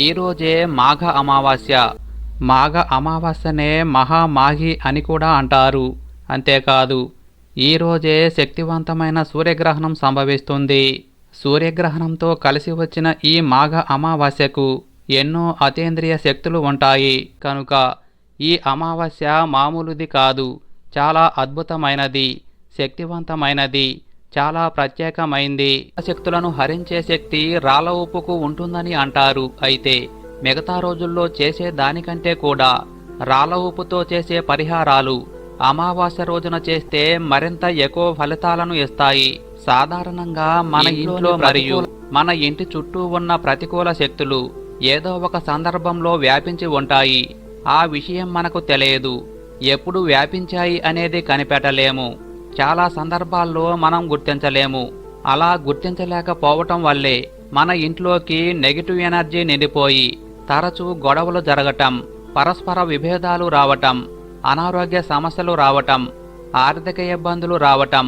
ఈరోజే మాఘ అమావాస్య. మాఘ అమావాస్యనే మహామాఘి అని కూడా అంటారు. అంతేకాదు ఈరోజే శక్తివంతమైన సూర్యగ్రహణం సంభవిస్తుంది. సూర్యగ్రహణంతో కలిసి వచ్చిన ఈ మాఘ అమావాస్యకు ఎన్నో అతీంద్రియ శక్తులు ఉంటాయి. కనుక ఈ అమావాస్య మామూలుది కాదు చాలా అద్భుతమైనది శక్తివంతమైనది. చాలా ప్రత్యేకమైంది. శక్తులను హరించే శక్తి రాళ్ళ ఉప్పుకు ఉంటుందని అంటారు. అయితే మిగతా రోజుల్లో చేసే దానికంటే కూడా రాళ్ళ ఉప్పుతో చేసే పరిహారాలు అమావాస్య రోజున చేస్తే మరింత ఎక్కువ ఫలితాలను ఇస్తాయి. సాధారణంగా మన ఇంట్లో మరియు మన ఇంటి చుట్టూ ఉన్న ప్రతికూల శక్తులు ఏదో ఒక సందర్భంలో వ్యాపించి ఉంటాయి. ఆ విషయం మనకు తెలియదు. ఎప్పుడు వ్యాపించాయి అనేది కనిపెట్టలేము. చాలా సందర్భాల్లో మనం గుర్తించలేము. అలా గుర్తించలేకపోవటం వల్లే మన ఇంట్లోకి నెగిటివ్ ఎనర్జీ నిండిపోయి తరచూ గొడవలు జరగటం పరస్పర విభేదాలు రావటం అనారోగ్య సమస్యలు రావటం ఆర్థిక ఇబ్బందులు రావటం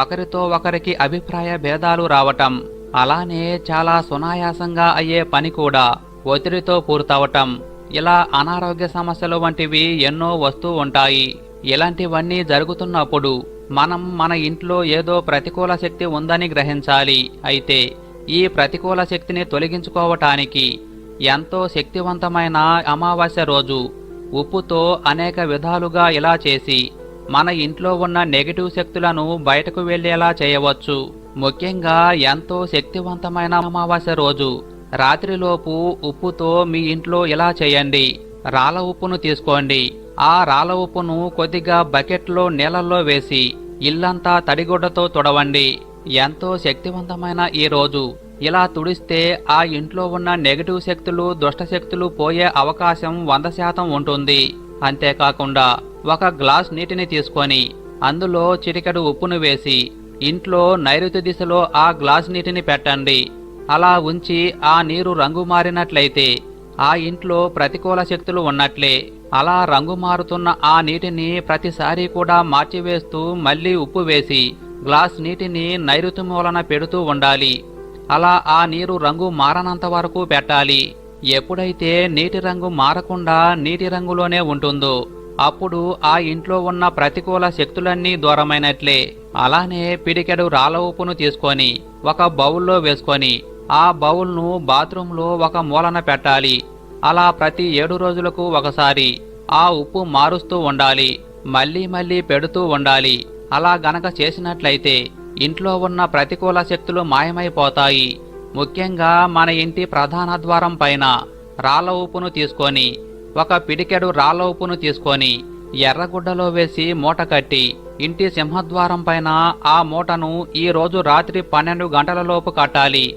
ఒకరితో ఒకరికి అభిప్రాయ భేదాలు రావటం అలానే చాలా సునాయాసంగా అయ్యే పని కూడా ఒత్తిడితో పూర్తవటం ఇలా అనారోగ్య సమస్యలు వంటివి ఎన్నో వస్తూ ఉంటాయి. ఇలాంటివన్నీ జరుగుతున్నప్పుడు మనం మన ఇంట్లో ఏదో ప్రతికూల శక్తి ఉందని గ్రహించాలి. అయితే ఈ ప్రతికూల శక్తిని తొలగించుకోవటానికి ఎంతో శక్తివంతమైన అమావాస్య రోజు ఉప్పుతో అనేక విధాలుగా ఇలా చేసి మన ఇంట్లో ఉన్న నెగిటివ్ శక్తులను బయటకు వెళ్ళేలా చేయవచ్చు. ముఖ్యంగా ఎంతో శక్తివంతమైన అమావాస్య రోజు రాత్రిలోపు ఉప్పుతో మీ ఇంట్లో ఇలా చేయండి. రాళ్ళ ఉప్పును తీసుకోండి. ఆ రాళ్ళ ఉప్పును కొద్దిగా బకెట్లో నీళ్ళల్లో వేసి ఇల్లంతా తడిగుడ్డతో తుడవండి. ఎంతో శక్తివంతమైన ఈ రోజు. ఇలా తుడిస్తే ఆ ఇంట్లో ఉన్న నెగటివ్ శక్తులు దుష్ట శక్తులు పోయే అవకాశం వంద శాతం ఉంటుంది. అంతేకాకుండా ఒక గ్లాస్ నీటిని తీసుకొని అందులో చిటికెడు ఉప్పును వేసి ఇంట్లో నైరుతి దిశలో ఆ గ్లాస్ నీటిని పెట్టండి. అలా ఉంచి ఆ నీరు రంగు మారినట్లయితే ఆ ఇంట్లో ప్రతికూల శక్తులు ఉన్నట్లే. అలా రంగు మారుతున్న ఆ నీటిని ప్రతిసారి కూడా మార్చివేస్తూ మళ్ళీ ఉప్పు వేసి గ్లాస్ నీటిని నైరుతి మూలన పెడుతూ ఉండాలి. అలా ఆ నీరు రంగు మారనంత వరకు పెట్టాలి. ఎప్పుడైతే నీటి రంగు మారకుండా నీటి రంగులోనే ఉంటుందో అప్పుడు ఆ ఇంట్లో ఉన్న ప్రతికూల శక్తులన్నీ దూరమైనట్లే. అలానే పిడికెడు రాళ్ళ ఉప్పును తీసుకొని ఒక బౌల్లో వేసుకొని ఆ బౌల్ను బాత్రూంలో ఒక మూలన పెట్టాలి. అలా ప్రతి ఏడు రోజులకు ఒకసారి ఆ ఉప్పు మారుస్తూ ఉండాలి. మళ్ళీ మళ్ళీ పెడుతూ ఉండాలి. అలా గనక చేసినట్లయితే ఇంట్లో ఉన్న ప్రతికూల శక్తులు మాయమైపోతాయి. ముఖ్యంగా మన ఇంటి ప్రధాన ద్వారం పైన రాళ్ళ ఉప్పును తీసుకొని ఒక పిడికెడు రాళ్ళ ఉప్పును తీసుకొని ఎర్రగుడ్డలో వేసి మూట కట్టి ఇంటి సింహద్వారం పైన ఆ మూటను ఈ రోజు రాత్రి పన్నెండు గంటలలోపు కట్టాలి.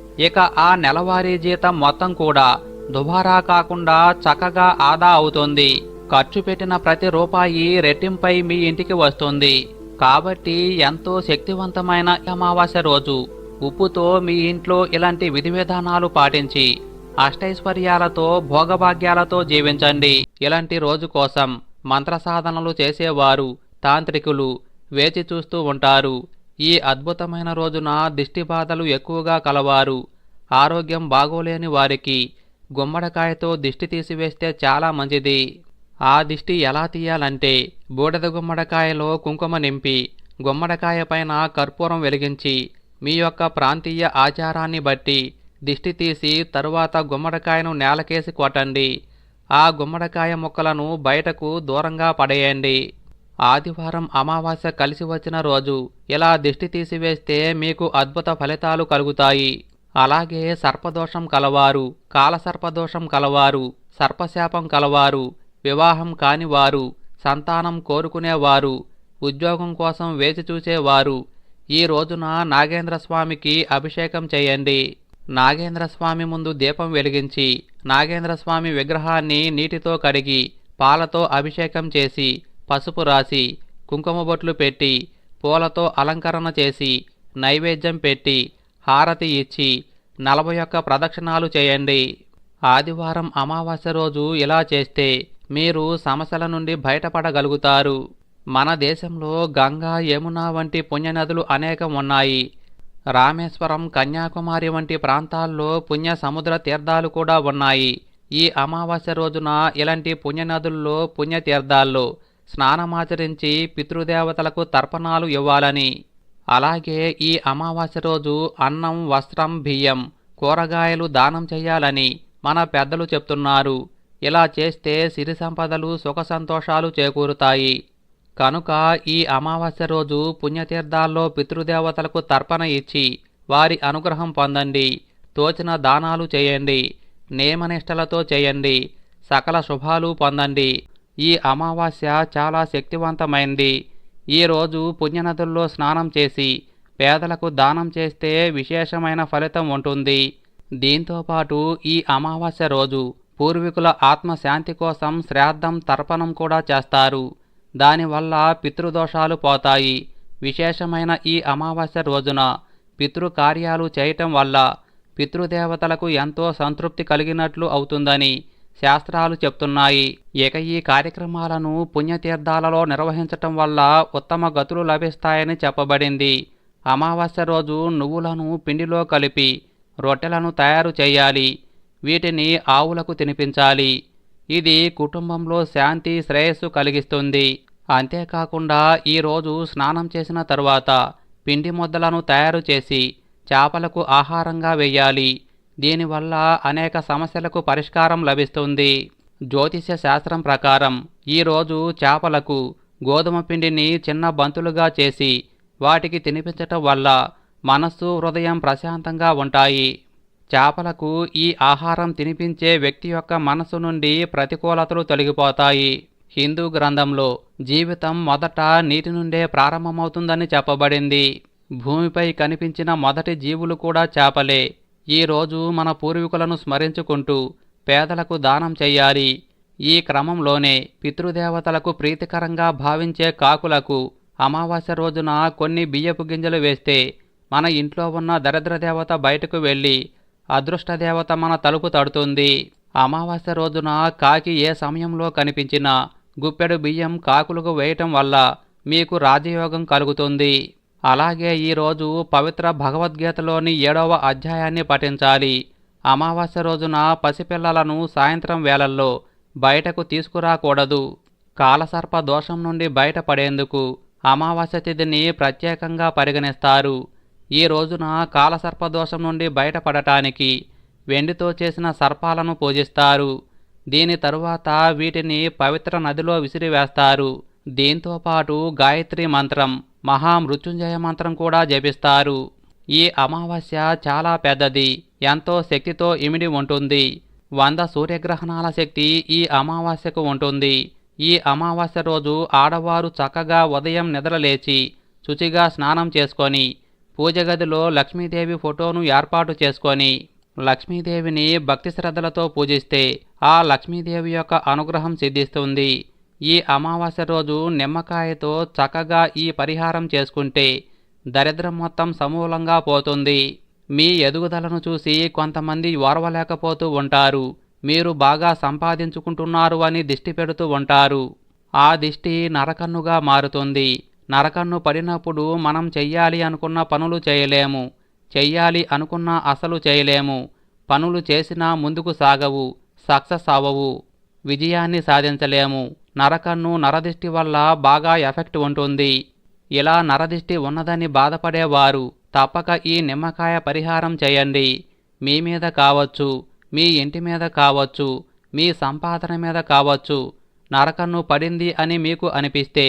ఇక ఆ నెలవారీ జీతం మొత్తం కూడా దుబారా కాకుండా చక్కగా ఆదా అవుతుంది. ఖర్చు పెట్టిన ప్రతి రూపాయి రెట్టింపై మీ ఇంటికి వస్తుంది. కాబట్టి ఎంతో శక్తివంతమైన అమావాస్య రోజు. ఉప్పుతో మీ ఇంట్లో ఇలాంటి విధి విధానాలు పాటించి అష్టైశ్వర్యాలతో భోగభాగ్యాలతో జీవించండి. ఇలాంటి రోజు కోసం మంత్ర సాధనలు చేసేవారు తాంత్రికులు వేచి చూస్తూ ఉంటారు. ఈ అద్భుతమైన రోజున దిష్టి బాధలు ఎక్కువగా కలవారు. ఆరోగ్యం బాగోలేని వారికి గుమ్మడికాయతో దిష్టి తీసివేస్తే చాలా మంచిది. ఆ దిష్టి ఎలా తీయాలంటే బూడిద గుమ్మడికాయలో కుంకుమ నింపి గుమ్మడికాయ పైన కర్పూరం వెలిగించి మీ యొక్క ప్రాంతీయ ఆచారాన్ని బట్టి దిష్టి తీసి తరువాత గుమ్మడికాయను నేలకేసి కొట్టండి. ఆ గుమ్మడికాయ ముక్కలను బయటకు దూరంగా పడేయండి. ఆదివారం అమావాస్య కలిసి వచ్చిన రోజు ఇలా దిష్టి తీసివేస్తే మీకు అద్భుత ఫలితాలు కలుగుతాయి. అలాగే సర్పదోషం కలవారు కాలసర్పదోషం కలవారు సర్పశాపం కలవారు వివాహం కానివారు సంతానం కోరుకునేవారు ఉద్యోగం కోసం వేచి చూసేవారు ఈ రోజున నాగేంద్ర స్వామికి అభిషేకం చేయండి. నాగేంద్ర స్వామి ముందు దీపం వెలిగించి నాగేంద్ర స్వామి విగ్రహాన్ని నీటితో కడిగి పాలతో అభిషేకం చేసి పసుపు రాసి కుంకుమ బొట్లు పెట్టి పూలతో అలంకరణ చేసి నైవేద్యం పెట్టి హారతి ఇచ్చి నలభై ఒక్క ప్రదక్షిణాలు చేయండి. ఆదివారం అమావాస్య రోజు ఇలా చేస్తే మీరు సమస్యల నుండి బయటపడగలుగుతారు. మన దేశంలో గంగా యమున వంటి పుణ్యనదులు అనేకం ఉన్నాయి. రామేశ్వరం కన్యాకుమారి వంటి ప్రాంతాల్లో పుణ్య సముద్ర తీర్థాలు కూడా ఉన్నాయి. ఈ అమావాస్య రోజున ఇలాంటి పుణ్యనదుల్లో పుణ్యతీర్థాల్లో స్నానమాచరించి పితృదేవతలకు తర్పణాలు ఇవ్వాలని అలాగే ఈ అమావాస్య రోజు అన్నం వస్త్రం బియ్యం కూరగాయలు దానం చేయాలని మన పెద్దలు చెప్తున్నారు. ఇలా చేస్తే సిరి సంపదలు సుఖ సంతోషాలు చేకూరుతాయి. కనుక ఈ అమావాస్య రోజు పుణ్యతీర్థాల్లో పితృదేవతలకు తర్పణ ఇచ్చి వారి అనుగ్రహం పొందండి. తోచిన దానాలు చేయండి. నియమనిష్టలతో చేయండి. సకల శుభాలు పొందండి. ఈ అమావాస్య చాలా శక్తివంతమైంది. ఈ రోజు పుణ్యనదుల్లో స్నానం చేసి పేదలకు దానం చేస్తే విశేషమైన ఫలితం ఉంటుంది. దీంతోపాటు ఈ అమావాస్య రోజు పూర్వీకుల ఆత్మశాంతి కోసం శ్రాద్ధం తర్పణం కూడా చేస్తారు. దానివల్ల పితృదోషాలు పోతాయి. విశేషమైన ఈ అమావాస్య రోజున పితృకార్యాలు చేయటం వల్ల పితృదేవతలకు ఎంతో సంతృప్తి కలిగినట్లు అవుతుందని శాస్త్రాలు చెప్తున్నాయి. ఇక ఈ కార్యక్రమాలను పుణ్యతీర్థాలలో నిర్వహించటం వల్ల ఉత్తమ గతులు లభిస్తాయని చెప్పబడింది. అమావాస్య రోజు నువ్వులను పిండిలో కలిపి రొట్టెలను తయారు చేయాలి. వీటిని ఆవులకు తినిపించాలి. ఇది కుటుంబంలో శాంతి శ్రేయస్సు కలిగిస్తుంది. అంతేకాకుండా ఈరోజు స్నానం చేసిన తరువాత పిండి ముద్దలను తయారు చేసి చేపలకు ఆహారంగా వేయాలి. దీనివల్ల అనేక సమస్యలకు పరిష్కారం లభిస్తుంది. జ్యోతిష్య శాస్త్రం ప్రకారం ఈరోజు చేపలకు గోధుమ పిండిని చిన్న బంతులుగా చేసి వాటికి తినిపించటం వల్ల మనస్సు హృదయం ప్రశాంతంగా ఉంటాయి. చేపలకు ఈ ఆహారం తినిపించే వ్యక్తి యొక్క మనసు నుండి ప్రతికూలతలు తొలగిపోతాయి. హిందూ గ్రంథంలో జీవితం మొదట నీటి నుండే ప్రారంభమవుతుందని చెప్పబడింది. భూమిపై కనిపించిన మొదటి జీవులు కూడా చేపలే. ఈరోజు మన పూర్వీకులను స్మరించుకుంటూ పేదలకు దానం చెయ్యాలి. ఈ క్రమంలోనే పితృదేవతలకు ప్రీతికరంగా భావించే కాకులకు అమావాస్య రోజున కొన్ని బియ్యపు గింజలు వేస్తే మన ఇంట్లో ఉన్న దరిద్ర దేవత బయటకు వెళ్ళి అదృష్ట దేవత మన తలుపు తడుతుంది. అమావాస్య రోజున కాకి ఏ సమయంలో కనిపించినా గుప్పెడు బియ్యం కాకులకు వేయటం వల్ల మీకు రాజయోగం కలుగుతుంది. అలాగే ఈరోజు పవిత్ర భగవద్గీతలోని ఏడవ అధ్యాయాన్ని పఠించాలి. అమావాస్య రోజున పసిపిల్లలను సాయంత్రం వేళల్లో బయటకు తీసుకురాకూడదు. కాలసర్ప దోషం నుండి బయటపడేందుకు అమావాస్య తిథిని ప్రత్యేకంగా పరిగణిస్తారు. ఈ రోజున కాలసర్ప దోషం నుండి బయటపడటానికి వెండితో చేసిన సర్పాలను పూజిస్తారు. దీని తరువాత వీటిని పవిత్ర నదిలో విసిరివేస్తారు. దీంతో పాటు గాయత్రి మంత్రం మహామృత్యుంజయ మంత్రం కూడా జపిస్తారు. ఈ అమావాస్య చాలా పెద్దది ఎంతో శక్తితో ఇమిడి ఉంటుంది. వంద సూర్యగ్రహణాల శక్తి ఈ అమావాస్యకు ఉంటుంది. ఈ అమావాస్య రోజు ఆడవారు చక్కగా ఉదయం నిద్రలేచి శుచిగా స్నానం చేసుకొని పూజ గదిలో లక్ష్మీదేవి ఫోటోను ఏర్పాటు చేసుకొని లక్ష్మీదేవిని భక్తి శ్రద్ధలతో పూజిస్తే ఆ లక్ష్మీదేవి యొక్క అనుగ్రహం సిద్ధిస్తుంది. ఈ అమావాస్య రోజు నిమ్మకాయతో చక్కగా ఈ పరిహారం చేసుకుంటే దరిద్రం మొత్తం సమూలంగా పోతుంది. మీ ఎదుగుదలను చూసి కొంతమంది ఓర్వలేకపోతూ ఉంటారు. మీరు బాగా సంపాదించుకుంటున్నారు అని దిష్టి పెడుతూ ఉంటారు. ఆ దిష్టి నరకన్నుగా మారుతుంది. నరకన్ను పడినప్పుడు మనం చెయ్యాలి అనుకున్న పనులు చేయలేము. చెయ్యాలి అనుకున్న అసలు చేయలేము. పనులు చేసినా ముందుకు సాగవు సక్సెస్ అవ్వవు. విజయాన్ని సాధించలేము. నరకన్ను నరదిష్టి వల్ల బాగా ఎఫెక్ట్ ఉంటుంది. ఇలా నరదిష్టి ఉన్నదని బాధపడేవారు తప్పక ఈ నిమ్మకాయ పరిహారం చేయండి. మీ మీద కావచ్చు మీ ఇంటి మీద కావచ్చు మీ సంపాదన మీద కావచ్చు. నరకన్ను పడింది అని మీకు అనిపిస్తే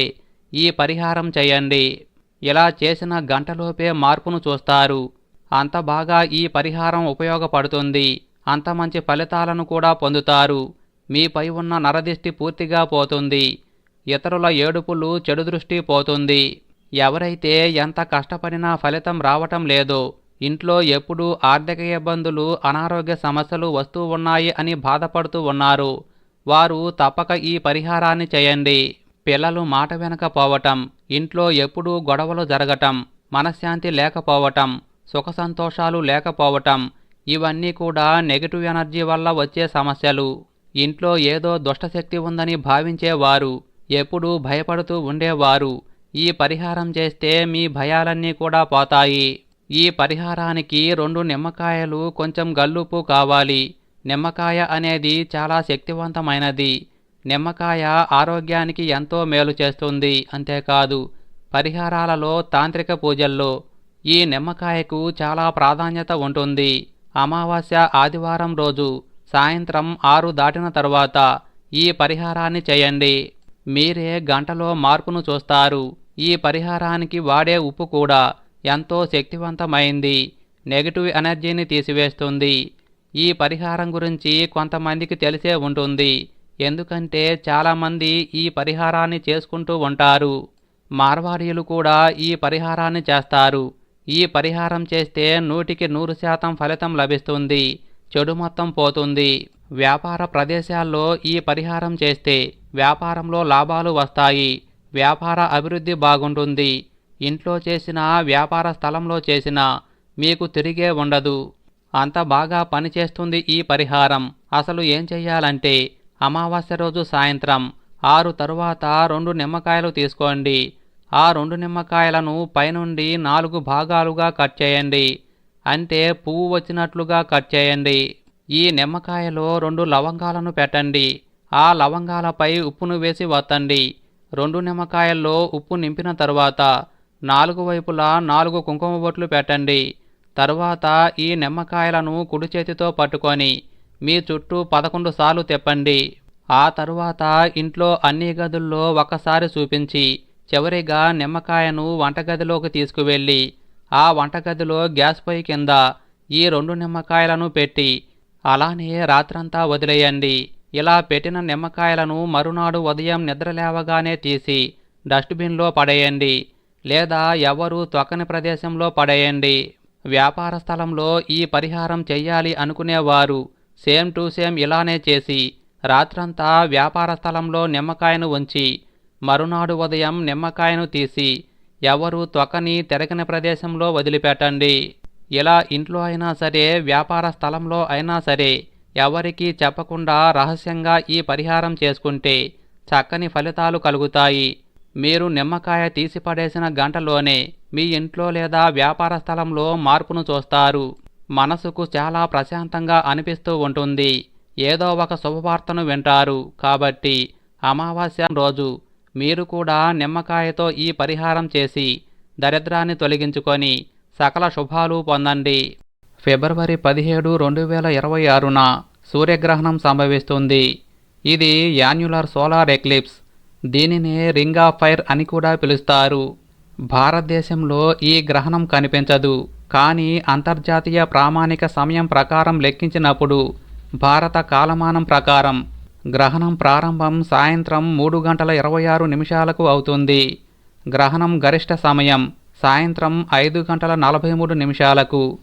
ఈ పరిహారం చేయండి. ఇలా చేసిన గంటలోపే మార్పును చూస్తారు. అంత బాగా ఈ పరిహారం ఉపయోగపడుతుంది. అంత మంచి ఫలితాలను కూడా పొందుతారు. మీపై ఉన్న నరదిష్టి పూర్తిగా పోతుంది. ఇతరుల ఏడుపులు చెడు దృష్టి పోతుంది. ఎవరైతే ఎంత కష్టపడినా ఫలితం రావటం లేదు. ఇంట్లో ఎప్పుడూ ఆర్థిక ఇబ్బందులు అనారోగ్య సమస్యలు వస్తూ ఉన్నాయి అని బాధపడుతూ ఉన్నారు. వారు తప్పక ఈ పరిహారాన్ని చేయండి. పిల్లలు మాట వినకపోవటం ఇంట్లో ఎప్పుడూ గొడవలు జరగటం మనశ్శాంతి లేకపోవటం సుఖ సంతోషాలు లేకపోవటం ఇవన్నీ కూడా నెగిటివ్ ఎనర్జీ వల్ల వచ్చే సమస్యలు. ఇంట్లో ఏదో దుష్టశక్తి ఉందని భావించేవారు ఎప్పుడూ భయపడుతూ ఉండేవారు. ఈ పరిహారం చేస్తే మీ భయాలన్నీ కూడా పోతాయి. ఈ పరిహారానికి రెండు నిమ్మకాయలు కొంచెం గల్లుపు కావాలి. నిమ్మకాయ అనేది చాలా శక్తివంతమైనది. నిమ్మకాయ ఆరోగ్యానికి ఎంతో మేలు చేస్తుంది అంతేకాదు పరిహారాలలో తాంత్రిక పూజల్లో ఈ నిమ్మకాయకు చాలా ప్రాధాన్యత ఉంటుంది. అమావాస్య ఆదివారం రోజు సాయంత్రం ఆరు దాటిన తర్వాత ఈ పరిహారాన్ని చేయండి. మీరే గంటలో మార్పును చూస్తారు. ఈ పరిహారానికి వాడే ఉప్పు కూడా ఎంతో శక్తివంతమైంది. నెగిటివ్ ఎనర్జీని తీసివేస్తుంది. ఈ పరిహారం గురించి కొంతమందికి తెలిసే ఉంటుంది. ఎందుకంటే చాలామంది ఈ పరిహారాన్ని చేసుకుంటూ ఉంటారు. మార్వాడీలు కూడా ఈ పరిహారాన్ని చేస్తారు. ఈ పరిహారం చేస్తే నూటికి నూరు శాతం ఫలితం లభిస్తుంది. చెడు మొత్తం పోతుంది. వ్యాపార ప్రదేశాల్లో ఈ పరిహారం చేస్తే వ్యాపారంలో లాభాలు వస్తాయి. వ్యాపార అభివృద్ధి బాగుంటుంది. ఇంట్లో చేసిన వ్యాపార స్థలంలో చేసిన మీకు తిరిగే ఉండదు. అంత బాగా పనిచేస్తుంది ఈ పరిహారం. అసలు ఏం చెయ్యాలంటే అమావాస్య రోజు సాయంత్రం ఆరు తరువాత రెండు నిమ్మకాయలు తీసుకోండి. ఆ రెండు నిమ్మకాయలను పైనుండి నాలుగు భాగాలుగా కట్ చేయండి. అంటే పువ్వు వచ్చినట్లుగా కట్ చేయండి. ఈ నిమ్మకాయలో రెండు లవంగాలను పెట్టండి. ఆ లవంగాలపై ఉప్పును వేసి వత్తండి. రెండు నిమ్మకాయల్లో ఉప్పు నింపిన తర్వాత నాలుగు వైపులా నాలుగు కుంకుమ బొట్లు పెట్టండి. తర్వాత ఈ నిమ్మకాయలను కుడి చేతితో పట్టుకొని మీ చుట్టూ పదకొండు సార్లు తెప్పండి. ఆ తరువాత ఇంట్లో అన్ని గదుల్లో ఒకసారి చూపించి చివరిగా నిమ్మకాయను వంటగదిలోకి తీసుకువెళ్ళి ఆ వంటగదిలో గ్యాస్ పొయ్యి కింద ఈ రెండు నిమ్మకాయలను పెట్టి అలానే రాత్రంతా వదిలేయండి. ఇలా పెట్టిన నిమ్మకాయలను మరునాడు ఉదయం నిద్రలేవగానే తీసి డస్ట్బిన్లో పడేయండి. లేదా ఎవరు తొక్కని ప్రదేశంలో పడేయండి. వ్యాపార స్థలంలో ఈ పరిహారం చెయ్యాలి అనుకునేవారు సేమ్ టు సేమ్ ఇలానే చేసి రాత్రంతా వ్యాపార స్థలంలో నిమ్మకాయను ఉంచి మరునాడు ఉదయం నిమ్మకాయను తీసి ఎవరు త్వకని తెరగని ప్రదేశంలో వదిలిపెట్టండి. ఇలా ఇంట్లో అయినా సరే వ్యాపార స్థలంలో అయినా సరే ఎవరికీ చెప్పకుండా రహస్యంగా ఈ పరిహారం చేసుకుంటే చక్కని ఫలితాలు కలుగుతాయి. మీరు నిమ్మకాయ తీసిపడేసిన గంటలోనే మీ ఇంట్లో లేదా వ్యాపార స్థలంలో మార్పును చూస్తారు. మనసుకు చాలా ప్రశాంతంగా అనిపిస్తూ ఉంటుంది. ఏదో ఒక శుభవార్తను వింటారు. కాబట్టి అమావాస్య రోజు మీరు కూడా నిమ్మకాయతో ఈ పరిహారం చేసి దరిద్రాన్ని తొలగించుకొని సకల శుభాలు పొందండి. ఫిబ్రవరి పదిహేడు రెండు వేల ఇరవై ఆరున సూర్యగ్రహణం సంభవిస్తుంది. ఇది యాన్యులర్ సోలార్ ఎక్లిప్స్. దీనినే రింగ్ ఆఫ్ ఫైర్ అని కూడా పిలుస్తారు. భారతదేశంలో ఈ గ్రహణం కనిపించదు. కానీ అంతర్జాతీయ ప్రామాణిక సమయం ప్రకారం లెక్కించినప్పుడు భారత కాలమానం ప్రకారం గ్రహణం ప్రారంభం సాయంత్రం మూడు గంటల ఇరవై ఆరు నిమిషాలకు అవుతుంది. గ్రహణం గరిష్ట సమయం సాయంత్రం ఐదు గంటల నలభై మూడు నిమిషాలకు.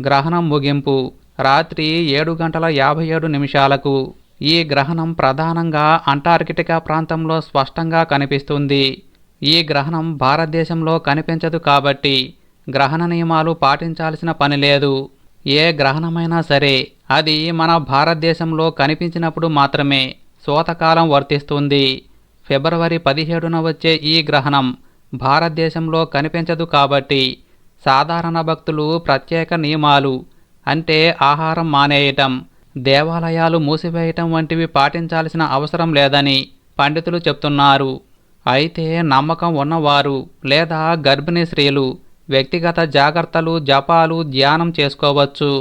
గ్రహణం ముగింపు రాత్రి ఏడు గంటల యాభై ఏడు నిమిషాలకు. ఈ గ్రహణం ప్రధానంగా అంటార్కిటికా ప్రాంతంలో స్పష్టంగా కనిపిస్తుంది. ఈ గ్రహణం భారతదేశంలో కనిపించదు కాబట్టి గ్రహణ నియమాలు పాటించాల్సిన పని లేదు. ఏ గ్రహణమైనా సరే అది మన భారతదేశంలో కనిపించినప్పుడు మాత్రమే శోతకాలం వర్తిస్తుంది. ఫిబ్రవరి పదిహేడున వచ్చే ఈ గ్రహణం భారతదేశంలో కనిపించదు కాబట్టి సాధారణ భక్తులు ప్రత్యేక నియమాలు అంటే ఆహారం మానేయటం దేవాలయాలు మూసివేయటం వంటివి పాటించాల్సిన అవసరం లేదని పండితులు చెప్తున్నారు. అయితే నమ్మకం ఉన్నవారు లేదా గర్భిణీ స్త్రీలు వ్యక్తిగత జాగ్రత్తలు జపాలు ధ్యానం చేసుకోవచ్చు.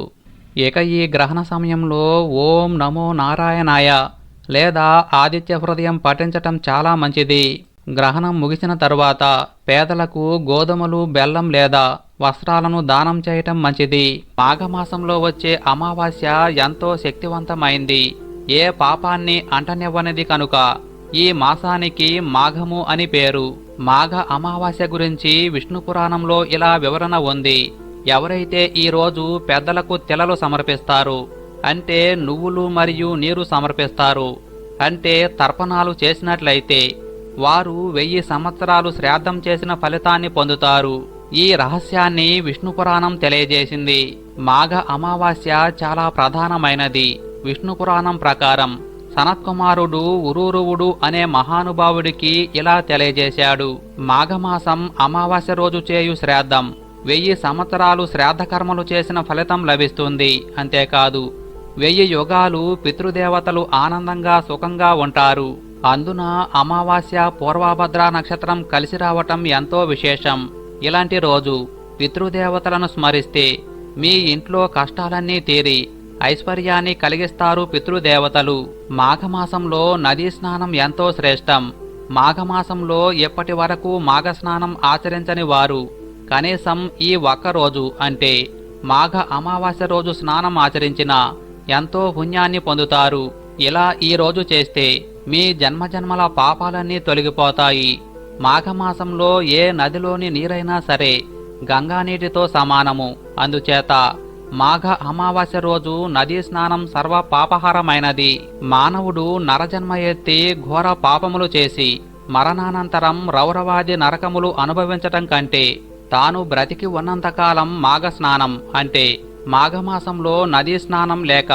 ఇక ఈ గ్రహణ సమయంలో ఓం నమో నారాయణాయ లేదా ఆదిత్య హృదయం పఠించటం చాలా మంచిది. గ్రహణం ముగిసిన తరువాత పేదలకు గోధుమలు బెల్లం లేదా వస్త్రాలను దానం చేయటం మంచిది. మాఘమాసంలో వచ్చే అమావాస్య ఎంతో శక్తివంతమైంది. ఏ పాపాన్ని అంటనివ్వనిది కనుక ఈ మాసానికి మాఘము అని పేరు. మాఘ అమావాస్య గురించి విష్ణు పురాణంలో ఇలా వివరణ ఉంది. ఎవరైతే ఈ రోజు పెద్దలకు తెలలు సమర్పిస్తారు అంటే నువ్వులు మరియు నీరు సమర్పిస్తారు అంటే తర్పణాలు చేసినట్లయితే వారు వెయ్యి సంవత్సరాలు శ్రాద్ధం చేసిన ఫలితాన్ని పొందుతారు. ఈ రహస్యాన్ని విష్ణు పురాణం తెలియజేసింది. మాఘ అమావాస్య చాలా ప్రధానమైనది. విష్ణు పురాణం ప్రకారం సనత్కుమారుడు ఉరూరువుడు అనే మహానుభావుడికి ఇలా తెలియజేశాడు. మాఘమాసం అమావాస్య రోజు చేయు శ్రాద్ధం. వెయ్యి సంవత్సరాలు శ్రాద్ధకర్మలు చేసిన ఫలితం లభిస్తుంది. అంతేకాదు వెయ్యి యుగాలు పితృదేవతలు ఆనందంగా సుఖంగా ఉంటారు. అందున అమావాస్య పూర్వభద్ర నక్షత్రం కలిసి రావటం ఎంతో విశేషం. ఇలాంటి రోజు పితృదేవతలను స్మరిస్తే మీ ఇంట్లో కష్టాలన్నీ తీరి ఐశ్వర్యాన్ని కలిగిస్తారు పితృదేవతలు. మాఘమాసంలో నదీ స్నానం ఎంతో శ్రేష్టం. మాఘమాసంలో ఎప్పటి వరకు మాఘస్నానం ఆచరించని వారు కనీసం ఈ ఒక్క రోజు అంటే మాఘ అమావాస్య రోజు స్నానం ఆచరించిన ఎంతో పుణ్యాన్ని పొందుతారు. ఇలా ఈ రోజు చేస్తే మీ జన్మజన్మల పాపాలన్నీ తొలగిపోతాయి. మాఘమాసంలో ఏ నదిలోని నీరైనా సరే గంగా నీటితో సమానము. అందుచేత మాఘ అమావాస్య రోజు నదీ స్నానం సర్వ పాపహారమైనది. మానవుడు నరజన్మ ఎత్తి ఘోర పాపములు చేసి మరణానంతరం రౌరవాది నరకములు అనుభవించటం కంటే తాను బ్రతికి ఉన్నంతకాలం మాఘ స్నానం అంటే మాఘమాసంలో నదీ స్నానం లేక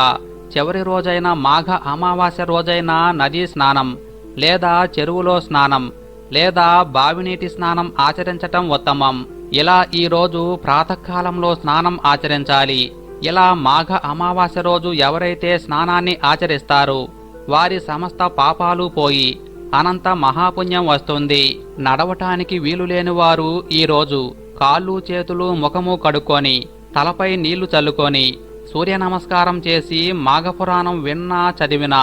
చివరి రోజైన మాఘ అమావాస్య రోజైన నదీ స్నానం లేదా చెరువులో స్నానం లేదా బావినీటి స్నానం ఆచరించటం ఉత్తమం. ఇలా ఈరోజు ప్రాతకాలంలో స్నానం ఆచరించాలి. ఇలా మాఘ అమావాస్య రోజు ఎవరైతే స్నానాన్ని ఆచరిస్తారు వారి సమస్త పాపాలు పోయి అనంత మహాపుణ్యం వస్తుంది. నడవటానికి వీలు లేని వారు కాళ్ళు చేతులు ముఖము కడుక్కొని తలపై నీళ్ళు చల్లుకొని సూర్య నమస్కారం చేసి మాఘపురాణం విన్నా చదివినా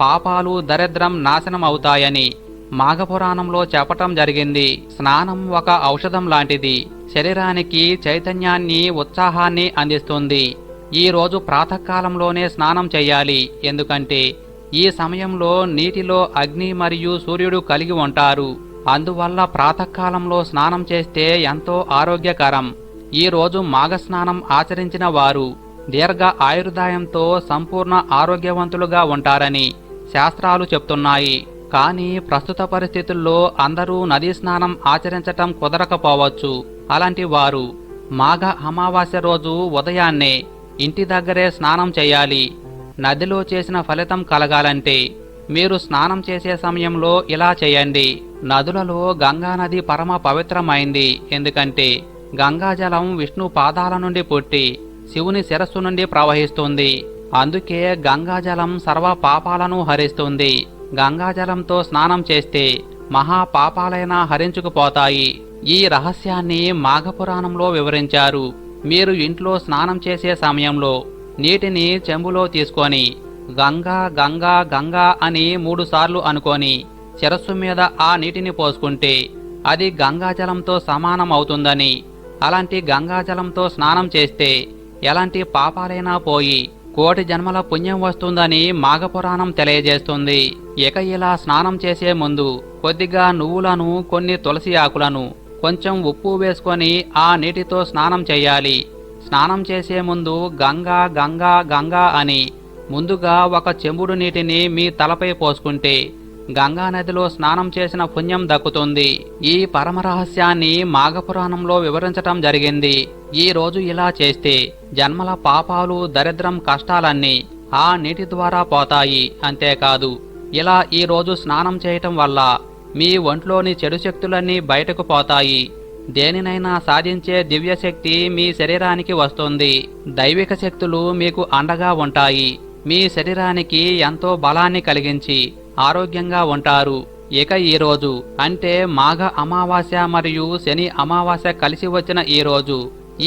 పాపాలు దరిద్రం నాశనం అవుతాయని మాఘపురాణంలో చెప్పటం జరిగింది. స్నానం ఒక ఔషధం లాంటిది. శరీరానికి చైతన్యాన్ని ఉత్సాహాన్ని అందిస్తుంది. ఈ రోజు ప్రాతకాలంలోనే స్నానం చేయాలి. ఎందుకంటే ఈ సమయంలో నీటిలో అగ్ని మరియు సూర్యుడు కలిగి ఉంటారు. అందువల్ల ప్రాతకాలంలో స్నానం చేస్తే ఎంతో ఆరోగ్యకరం. ఈ రోజు మాఘస్నానం ఆచరించిన వారు దీర్ఘ ఆయుర్దాయంతో సంపూర్ణ ఆరోగ్యవంతులుగా ఉంటారని శాస్త్రాలు చెప్తున్నాయి. కానీ ప్రస్తుత పరిస్థితుల్లో అందరూ నదీ స్నానం ఆచరించటం కుదరకపోవచ్చు. అలాంటి వారు మాఘ అమావాస్య రోజు ఉదయాన్నే ఇంటి దగ్గరే స్నానం చేయాలి. నదిలో చేసిన ఫలితం కలగాలంటే మీరు స్నానం చేసే సమయంలో ఇలా చేయండి. నదులలో గంగా నది పరమ పవిత్రమైంది. ఎందుకంటే గంగాజలం విష్ణు పాదాల నుండి పుట్టి శివుని శిరస్సు నుండి ప్రవహిస్తుంది. అందుకే గంగాజలం సర్వ పాపాలను హరిస్తుంది. గంగాజలంతో స్నానం చేస్తే మహా పాపాలైనా హరించుకుపోతాయి. ఈ రహస్యాన్ని మాఘపురాణంలో వివరించారు. మీరు ఇంట్లో స్నానం చేసే సమయంలో నీటిని చెంబులో తీసుకొని గంగా గంగా గంగా అని మూడుసార్లు అనుకొని శిరస్సు మీద ఆ నీటిని పోసుకుంటే అది గంగాజలంతో సమానం అవుతుందని అలాంటి గంగాజలంతో స్నానం చేస్తే ఎలాంటి పాపాలైనా పోయి కోటి జన్మల పుణ్యం వస్తుందని మాఘపురాణం తెలియజేస్తుంది. ఇక ఇలా స్నానం చేసే ముందు కొద్దిగా నువ్వులను కొన్ని తులసి ఆకులను కొంచెం ఉప్పు వేసుకొని ఆ నీటితో స్నానం చేయాలి. స్నానం చేసే ముందు గంగా గంగా గంగా అని ముందుగా ఒక చెంబుడు నీటిని మీ తలపై పోసుకుంటే గంగానదిలో స్నానం చేసిన పుణ్యం దక్కుతుంది. ఈ పరమ రహస్యాన్ని మాఘపురాణంలో వివరించటం జరిగింది. ఈ రోజు ఇలా చేస్తే జన్మల పాపాలు దరిద్రం కష్టాలన్నీ ఆ నీటి ద్వారా పోతాయి. అంతేకాదు ఇలా ఈ రోజు స్నానం చేయటం వల్ల మీ ఒంట్లోని చెడు శక్తులన్నీ బయటకు పోతాయి. దేనినైనా సాధించే దివ్యశక్తి మీ శరీరానికి వస్తుంది. దైవిక శక్తులు మీకు అండగా ఉంటాయి. మీ శరీరానికి ఎంతో బలాన్ని కలిగించి ఆరోగ్యంగా ఉంటారు. ఇక ఈ రోజు అంటే మాఘ అమావాస్య మరియు శని అమావాస్య కలిసి వచ్చిన ఈ రోజు.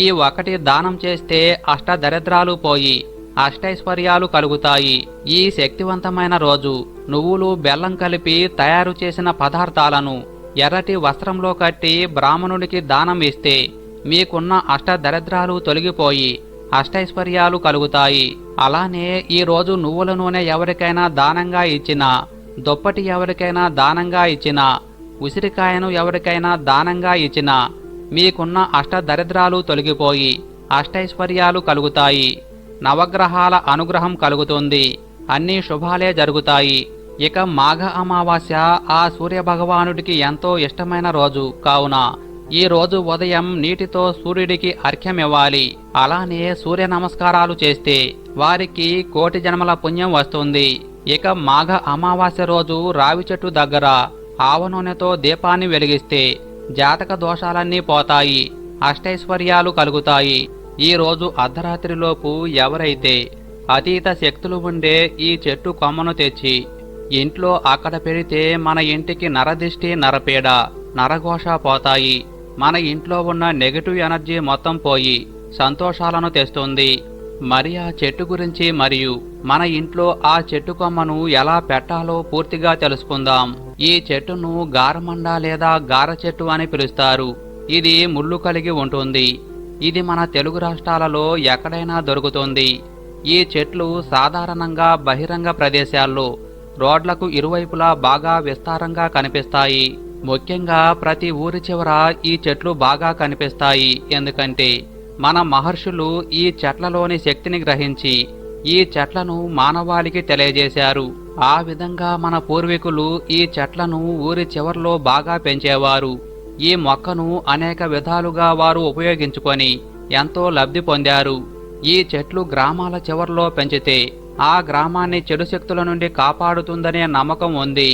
ఈ ఒకటి దానం చేస్తే అష్టదరిద్రాలు పోయి అష్టైశ్వర్యాలు కలుగుతాయి. ఈ శక్తివంతమైన రోజు నువ్వులు బెల్లం కలిపి తయారు చేసిన పదార్థాలను ఎర్రటి వస్త్రంలో కట్టి బ్రాహ్మణుడికి దానం ఇస్తే మీకున్న అష్టదరిద్రాలు తొలగిపోయి అష్టైశ్వర్యాలు కలుగుతాయి. అలానే ఈ రోజు నువ్వుల నూనె ఎవరికైనా దానంగా ఇచ్చినా దుప్పటి ఎవరికైనా దానంగా ఇచ్చినా ఉసిరికాయను ఎవరికైనా దానంగా ఇచ్చినా మీకున్న అష్టదరిద్రాలు తొలగిపోయి అష్టైశ్వర్యాలు కలుగుతాయి. నవగ్రహాల అనుగ్రహం కలుగుతుంది. అన్ని శుభాలే జరుగుతాయి. ఇక మాఘ అమావాస్య ఆ సూర్య భగవానుడికి ఎంతో ఇష్టమైన రోజు. కావున ఈ రోజు ఉదయం నీటితో సూర్యుడికి అర్ఘ్యమివ్వాలి. అలానే సూర్య నమస్కారాలు చేస్తే వారికి కోటి జన్మల పుణ్యం వస్తుంది. ఇక మాఘ అమావాస్య రోజు రావి చెట్టు దగ్గర ఆవ నూనెతో దీపాన్ని వెలిగిస్తే జాతక దోషాలన్నీ పోతాయి అష్టైశ్వర్యాలు కలుగుతాయి. ఈ రోజు అర్ధరాత్రిలోపు ఎవరైతే అతీత శక్తులు ఉండే ఈ చెట్టు కొమ్మను తెచ్చి ఇంట్లో అక్కడ పెడితే మన ఇంటికి నరదిష్టి నరపీడ నరఘోష పోతాయి. మన ఇంట్లో ఉన్న నెగటివ్ ఎనర్జీ మొత్తం పోయి సంతోషాలను తెస్తుంది. మరి ఆ చెట్టు గురించి మరియు మన ఇంట్లో ఆ చెట్టు కొమ్మను ఎలా పెట్టాలో పూర్తిగా తెలుసుకుందాం. ఈ చెట్టును గారమండ లేదా గార చెట్టు అని పిలుస్తారు. ఇది ముళ్ళు కలిగి ఉంటుంది. ఇది మన తెలుగు రాష్ట్రాలలో ఎక్కడైనా దొరుకుతుంది. ఈ చెట్లు సాధారణంగా బహిరంగ ప్రదేశాల్లో రోడ్లకు ఇరువైపులా బాగా విస్తారంగా కనిపిస్తాయి. ముఖ్యంగా ప్రతి ఊరి చివర ఈ చెట్లు బాగా కనిపిస్తాయి. ఎందుకంటే మన మహర్షులు ఈ చెట్లలోని శక్తిని గ్రహించి ఈ చెట్లను మానవాళికి తెలియజేశారు. ఆ విధంగా మన పూర్వీకులు ఈ చెట్లను ఊరి చివరిలో బాగా పెంచేవారు. ఈ మొక్కను అనేక విధాలుగా వారు ఉపయోగించుకొని ఎంతో లబ్ధి పొందారు. ఈ చెట్లు గ్రామాల చివర్లో పెంచితే ఆ గ్రామాన్ని చెడు శక్తుల నుండి కాపాడుతుందనే నమ్మకం ఉంది.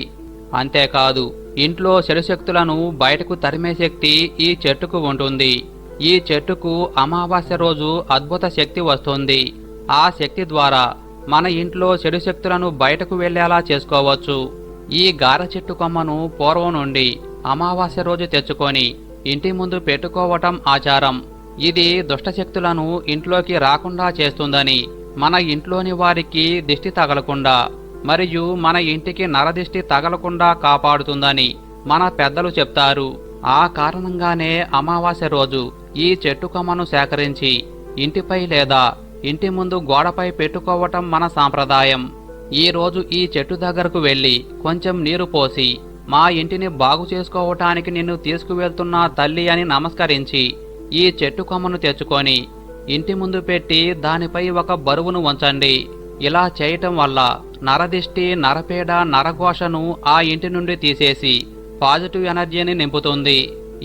అంతేకాదు ఇంట్లో చెడు శక్తులను బయటకు తరిమే శక్తి ఈ చెట్టుకు ఉంటుంది. ఈ చెట్టుకు అమావాస్య రోజు అద్భుత శక్తి వస్తుంది. ఆ శక్తి ద్వారా మన ఇంట్లో చెడు శక్తులను బయటకు వెళ్ళేలా చేసుకోవచ్చు. ఈ గార చెట్టు కొమ్మను పూర్వం నుండి అమావాస్య రోజు తెచ్చుకొని ఇంటి ముందు పెట్టుకోవటం ఆచారం. ఇది దుష్టశక్తులను ఇంట్లోకి రాకుండా చేస్తుందని మన ఇంట్లోని వారికి దిష్టి తగలకుండా మరియు మన ఇంటికి నరదిష్టి తగలకుండా కాపాడుతుందని మన పెద్దలు చెప్తారు. ఆ కారణంగానే అమావాస్య రోజు ఈ చెట్టు కొమ్మను సేకరించి ఇంటిపై లేదా ఇంటి ముందు గోడపై పెట్టుకోవటం మన సాంప్రదాయం. ఈ రోజు ఈ చెట్టు దగ్గరకు వెళ్ళి కొంచెం నీరు పోసి మా ఇంటిని బాగు చేసుకోవటానికి నిన్ను తీసుకువెళ్తున్నా తల్లి అని నమస్కరించి ఈ చెట్టు కొమ్మను తెచ్చుకొని ఇంటి ముందు పెట్టి దానిపై ఒక బరువును ఉంచండి. ఇలా చేయటం వల్ల నరదిష్టి నరపేడ నరఘోషను ఆ ఇంటి నుండి తీసేసి పాజిటివ్ ఎనర్జీని నింపుతుంది.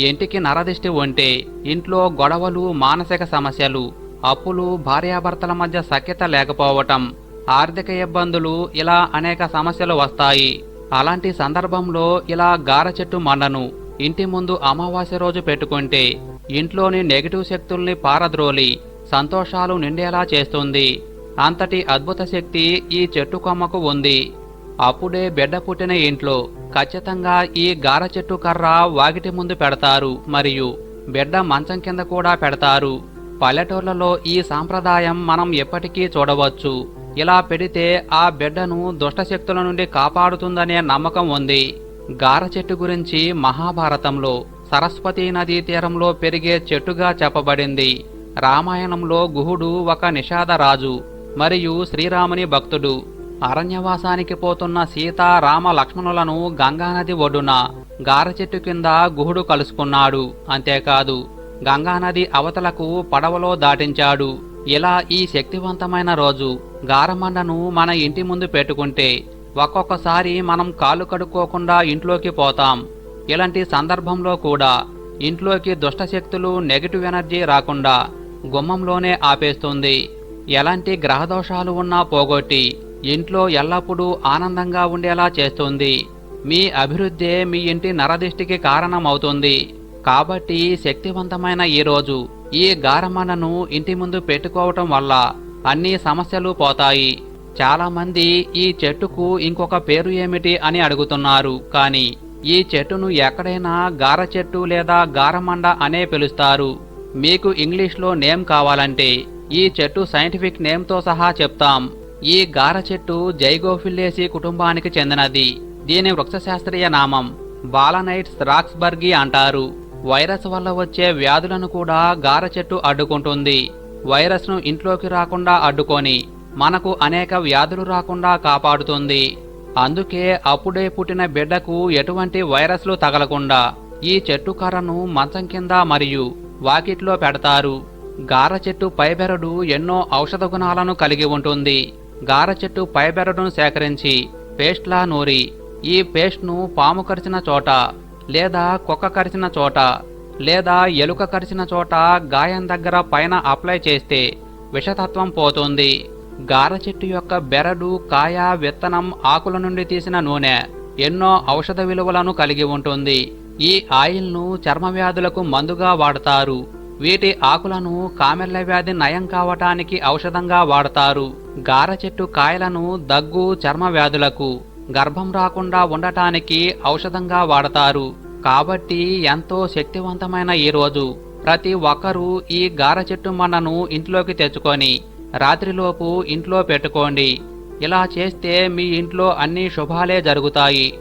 ఇంటికి నరదిష్టి ఉంటే ఇంట్లో గొడవలు మానసిక సమస్యలు అప్పులు భార్యాభర్తల మధ్య సఖ్యత లేకపోవటం ఆర్థిక ఇబ్బందులు ఇలా అనేక సమస్యలు వస్తాయి. అలాంటి సందర్భంలో ఇలా గార చెట్టు మండను ఇంటి ముందు అమావాస్య రోజు పెట్టుకుంటే ఇంట్లోని నెగిటివ్ శక్తుల్ని పారద్రోలి సంతోషాలు నిండేలా చేస్తుంది. అంతటి అద్భుత శక్తి ఈ చెట్టు కొమ్మకు ఉంది. అప్పుడే బిడ్డ పుట్టిన ఇంట్లో ఖచ్చితంగా ఈ గార చెట్టు కర్ర వాగిటి ముందు పెడతారు మరియు బిడ్డ మంచం కింద కూడా పెడతారు. పల్లెటూర్లలో ఈ సాంప్రదాయం మనం ఎప్పటికీ చూడవచ్చు. ఇలా పెడితే ఆ బిడ్డను దుష్టశక్తుల నుండి కాపాడుతుందనే నమ్మకం ఉంది. గార చెట్టు గురించి మహాభారతంలో సరస్వతీ నదీ తీరంలో పెరిగే చెట్టుగా చెప్పబడింది. రామాయణంలో గుహుడు ఒక నిషాద రాజు మరియు శ్రీరాముని భక్తుడు అరణ్యవాసానికి పోతున్న సీత రామ లక్ష్మణులను గంగానది ఒడ్డున గార చెట్టు కింద గుహుడు కలుసుకున్నాడు. అంతేకాదు గంగానది అవతలకు పడవలో దాటించాడు. ఇలా ఈ శక్తివంతమైన రోజు గారమండను మన ఇంటి ముందు పెట్టుకుంటే ఒక్కొక్కసారి మనం కాలు కడుక్కోకుండా ఇంట్లోకి పోతాం. ఇలాంటి సందర్భంలో కూడా ఇంట్లోకి దుష్టశక్తులు నెగిటివ్ ఎనర్జీ రాకుండా గుమ్మంలోనే ఆపేస్తుంది. ఎలాంటి గ్రహదోషాలు ఉన్నా పోగొట్టి ఇంట్లో ఎల్లప్పుడూ ఆనందంగా ఉండేలా చేస్తుంది. మీ అభివృద్ధే మీ ఇంటి నరదిష్టికి కారణమవుతుంది. కాబట్టి శక్తివంతమైన ఈ రోజు ఈ గారమన్నను ఇంటి ముందు పెట్టుకోవటం వల్ల అన్ని సమస్యలు పోతాయి. చాలామంది ఈ చెట్టుకు ఇంకొక పేరు ఏమిటి అని అడుగుతున్నారు. కానీ ఈ చెట్టును ఎక్కడైనా గార చెట్టు లేదా గారమండ అనే పిలుస్తారు. మీకు ఇంగ్లీష్లో నేమ్ కావాలంటే ఈ చెట్టు సైంటిఫిక్ నేమ్తో సహా చెప్తాం. ఈ గార చెట్టు జైగోఫిల్లేసి కుటుంబానికి చెందినది. దీని వృక్షశాస్త్రీయ నామం బాలనైట్స్ రాక్స్బర్గి అంటారు. వైరస్ వల్ల వచ్చే వ్యాధులను కూడా గార చెట్టు అడ్డుకుంటుంది. వైరస్ను ఇంట్లోకి రాకుండా అడ్డుకొని మనకు అనేక వ్యాధులు రాకుండా కాపాడుతుంది. అందుకే అప్పుడే పుట్టిన బిడ్డకు ఎటువంటి వైరస్లు తగలకుండా ఈ చెట్టు కర్రను మంచం కింద మరియు వాకిట్లో పెడతారు. గార చెట్టు పైబెరడు ఎన్నో ఔషధ గుణాలను కలిగి ఉంటుంది. గార చెట్టు పైబెరడును సేకరించి పేస్ట్లా నూరి ఈ పేస్ట్ను పాము కరిచిన చోట లేదా కుక్క కరిచిన చోట లేదా ఎలుక కరిచిన చోట గాయం దగ్గర పైన అప్లై చేస్తే విషతత్వం పోతుంది. గార చెట్టు యొక్క బెరడు కాయ విత్తనం ఆకుల నుండి తీసిన నూనె ఎన్నో ఔషధ విలువలను కలిగి ఉంటుంది. ఈ ఆయిల్ను చర్మ వ్యాధులకు మందుగా వాడతారు. వీటి ఆకులను కామెర్ల వ్యాధి నయం కావటానికి ఔషధంగా వాడతారు. గార చెట్టు కాయలను దగ్గు చర్మ వ్యాధులకు గర్భం రాకుండా ఉండటానికి ఔషధంగా వాడతారు. కాబట్టి ఎంతో శక్తివంతమైన ఈ రోజు. ప్రతి ఒక్కరూ ఈ గార చెట్టు మన్నను ఇంట్లోకి తెచ్చుకొని రాత్రిలోపు ఇంట్లో పెట్టుకోండి. ఇలా చేస్తే మీ ఇంట్లో అన్ని శుభాలే జరుగుతాయి.